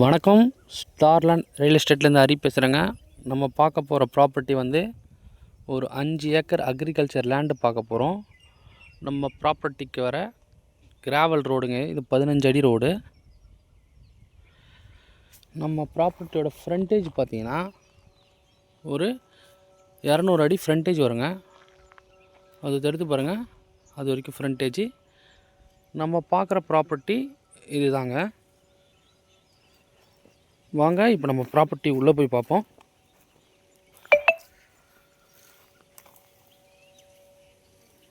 வணக்கம். ஸ்டார்லாண்ட் ரியல் எஸ்டேட்லேருந்து ஹரி பேசுகிறேங்க நம்ம பார்க்க போகிற ப்ராப்பர்ட்டி வந்து ஒரு அஞ்சு ஏக்கர் அக்ரிகல்ச்சர் லேண்டு பார்க்க போகிறோம் நம்ம ப்ராப்பர்ட்டிக்கு வர கிராவல் ரோடுங்க இது பதினஞ்சு அடி ரோடு நம்ம ப்ராப்பர்ட்டியோட ஃப்ரண்டேஜ் பார்த்தீங்கன்னா ஒரு இரநூறு அடி ஃப்ரண்டேஜ் வருங்க. அது தடுத்து பாருங்கள் அது வரைக்கும் ஃப்ரண்டேஜ் நம்ம பார்க்குற ப்ராப்பர்ட்டி இதுதாங்க. வாங்க இப்போ நம்ம ப்ராப்பர்ட்டி உள்ளே போய் பார்ப்போம்.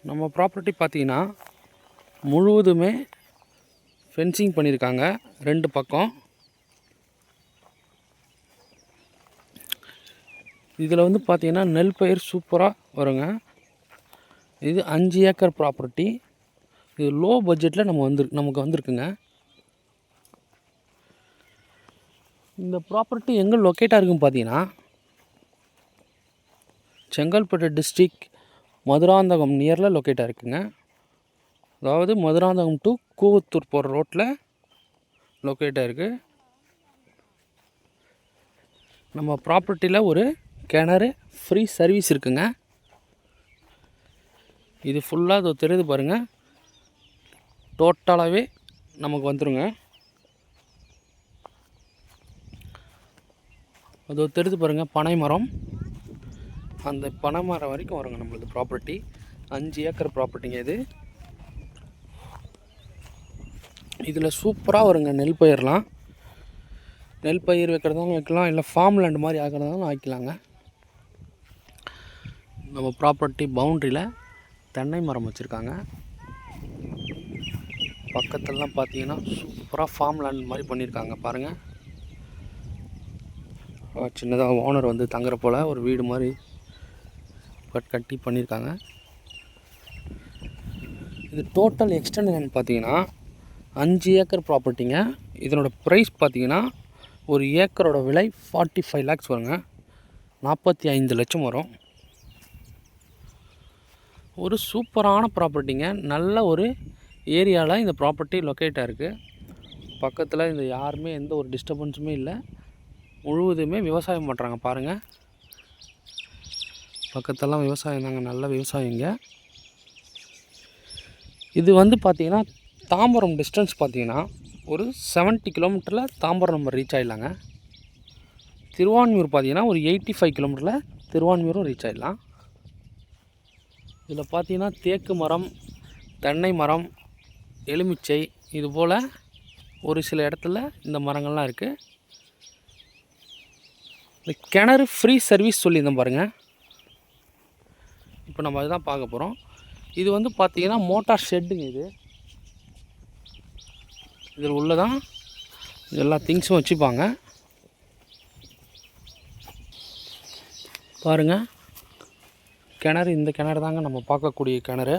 நம்ம ப்ராப்பர்ட்டி பார்த்தீங்கன்னா முழுவதுமே ஃபென்சிங் பண்ணியிருக்காங்க. ரெண்டு பக்கம். இதில் வந்து பார்த்திங்கன்னா நெல் பயிர் சூப்பராக வருங்க. இது அஞ்சு ஏக்கர் ப்ராப்பர்ட்டி இது லோ பட்ஜெட்டில் நம்ம வந்து நமக்கு வந்திருக்குங்க. இந்த ப்ராப்பர்ட்டி எங்கே லொக்கேட்டாக இருக்குன்னு பார்த்தீங்கன்னா செங்கல்பட்டு டிஸ்ட்ரிக் மதுராந்தகம் நியரில் லொக்கேட்டாக இருக்குங்க அதாவது மதுராந்தகம் டு கூவத்தூர் போகிற ரோட்டில் லொக்கேட்டாக இருக்குது நம்ம ப்ராப்பர்ட்டியில் ஒரு கிணறு ஃப்ரீ சர்வீஸ் இருக்குங்க. இது ஃபுல்லாக அது தெரியுது பாருங்கள் டோட்டலாகவே நமக்கு வந்துருங்க. அது தெரிஞ்சு பாருங்கள் பனை மரம் அந்த பனை மரம் வரைக்கும் வருங்க நம்மளது ப்ராப்பர்ட்டி அஞ்சு ஏக்கர் ப்ராப்பர்ட்டிங்க இது. இதில் சூப்பராக வருங்க நெல் பயிர்லாம். நெல் பயிர் வைக்கிறதாலும் வைக்கலாம் இல்லை ஃபார்ம் லேண்ட் மாதிரி ஆக்கிறதாலும் ஆக்கிக்கலாங்க நம்ம ப்ராப்பர்ட்டி பவுண்ட்ரியில் தென்னை மரம் வச்சுருக்காங்க. பக்கத்துலலாம் பார்த்தீங்கன்னா சூப்பராக ஃபார்ம் லேண்ட் மாதிரி பண்ணியிருக்காங்க பாருங்கள் சின்னதாக ஓனர் வந்து தங்குற போல் ஒரு வீடு மாதிரி கட் கட்டி பண்ணியிருக்காங்க. இது டோட்டல் எக்ஸ்டெண்ட் என்னென்னு பார்த்தீங்கன்னா அஞ்சு ஏக்கர் ப்ராப்பர்ட்டிங்க இதனோட ப்ரைஸ் பார்த்தீங்கன்னா ஒரு ஏக்கரோட விலை ஃபார்ட்டி ஃபைவ் லேக்ஸ் வருங்க. நாற்பத்தி ஐந்து லட்சம் வரும். ஒரு சூப்பரான ப்ராப்பர்ட்டிங்க நல்ல ஒரு ஏரியாவில் இந்த ப்ராப்பர்ட்டி லொக்கேட்டாக இருக்குது பக்கத்தில் இந்த யாருமே எந்த ஒரு டிஸ்டர்பன்ஸுமே இல்லை. முழுவதுமே விவசாயம் பண்ணுறாங்க பாருங்கள் பக்கத்தெல்லாம் விவசாயம் தாங்க நல்ல விவசாயிங்க இது வந்து பார்த்திங்கன்னா தாம்பரம் டிஸ்டன்ஸ் பார்த்திங்கன்னா ஒரு செவன்ட்டி கிலோமீட்டரில் தாம்பரம் நம்ம ரீச் ஆகிடலாங்க திருவான்மியூர் பார்த்திங்கன்னா ஒரு எயிட்டி ஃபைவ் கிலோமீட்டரில் திருவான்மியூரும் ரீச் ஆகிடலாம் இதில் பார்த்திங்கன்னா தேக்கு மரம் தென்னை மரம் எலுமிச்சை இது போல் ஒரு சில இடத்துல இந்த மரங்கள்லாம் இருக்குது இந்த கிணறு ஃப்ரீ சர்வீஸ் சொல்லியிருந்தோம் பாருங்கள் இப்போ நம்ம அதுதான் பார்க்க போகிறோம் இது வந்து பார்த்திங்கன்னா மோட்டார் ஷெட்டுங்க இது. இதில் உள்ளதான் எல்லா திங்ஸும் வச்சுப்பாங்க. பாருங்கள் கிணறு இந்த கிணறு தாங்க நம்ம பார்க்கக்கூடிய கிணறு.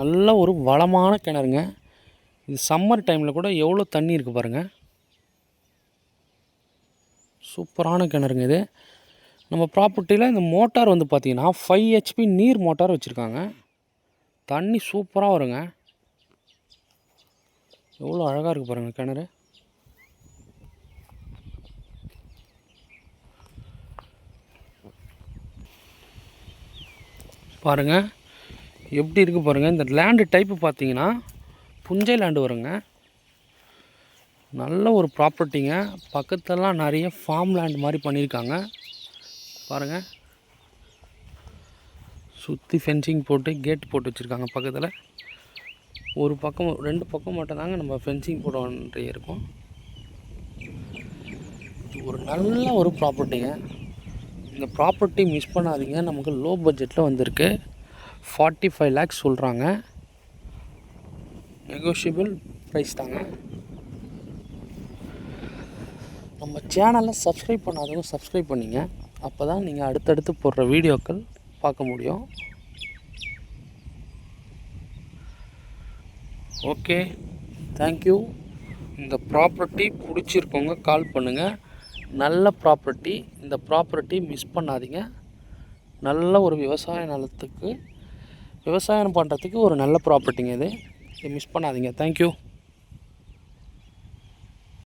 நல்ல ஒரு வளமான கிணறுங்க. இது சம்மர் டைமில் கூட எவ்வளோ தண்ணி இருக்குது பாருங்கள் சூப்பரான கிணறுங்க இது. நம்ம ப்ராப்பர்ட்டியில் இந்த மோட்டார் வந்து பார்த்திங்கன்னா ஃபைவ் ஹெச்பி நீர் மோட்டார் வச்சுருக்காங்க. தண்ணி சூப்பராக வருங்க. எவ்வளோ அழகாக இருக்குது பாருங்கள் கிணறு. பாருங்கள் எப்படி இருக்குது பாருங்கள் இந்த லேண்டு டைப்பு பார்த்தீங்கன்னா புஞ்சை லேண்டு வருங்க. நல்ல ஒரு ப்ராப்பர்ட்டிங்க பக்கத்துலலாம் நிறைய ஃபார்ம் லேண்ட் மாதிரி பண்ணியிருக்காங்க. பாருங்கள் சுற்றி ஃபென்சிங் போட்டு கேட் போட்டு வச்சுருக்காங்க பக்கத்தில். ஒரு பக்கம் ரெண்டு பக்கம் மட்டும்தாங்க நம்ம ஃபென்சிங் போடுவோன்ற இருக்கும். இது ஒரு நல்ல ஒரு ப்ராப்பர்ட்டிங்க இந்த ப்ராப்பர்ட்டி மிஸ் பண்ணாதீங்க. நமக்கு லோ பட்ஜெட்டில் வந்திருக்கு. ஃபார்ட்டி ஃபைவ் லேக்ஸ் சொல்கிறாங்க நெகோஷியபிள் ப்ரைஸ் தாங்க. நம்ம சேனலை சப்ஸ்கிரைப் பண்ணாதவங்க சப்ஸ்கிரைப் பண்ணிங்க. அப்போ தான் நீங்கள் அடுத்தடுத்து போடுற வீடியோக்கள் பார்க்க முடியும். ஓகே தேங்க்யூ இந்த ப்ராப்பர்ட்டி பிடிச்சிருக்கவங்க கால் பண்ணுங்கள் நல்ல ப்ராப்பர்ட்டி இந்த ப்ராப்பர்ட்டி மிஸ் பண்ணாதீங்க. நல்ல ஒரு விவசாய நிலத்துக்கு விவசாயம் பண்ணுறதுக்கு ஒரு நல்ல ப்ராப்பர்ட்டிங்க இது. மிஸ் பண்ணாதீங்க. தேங்க்யூ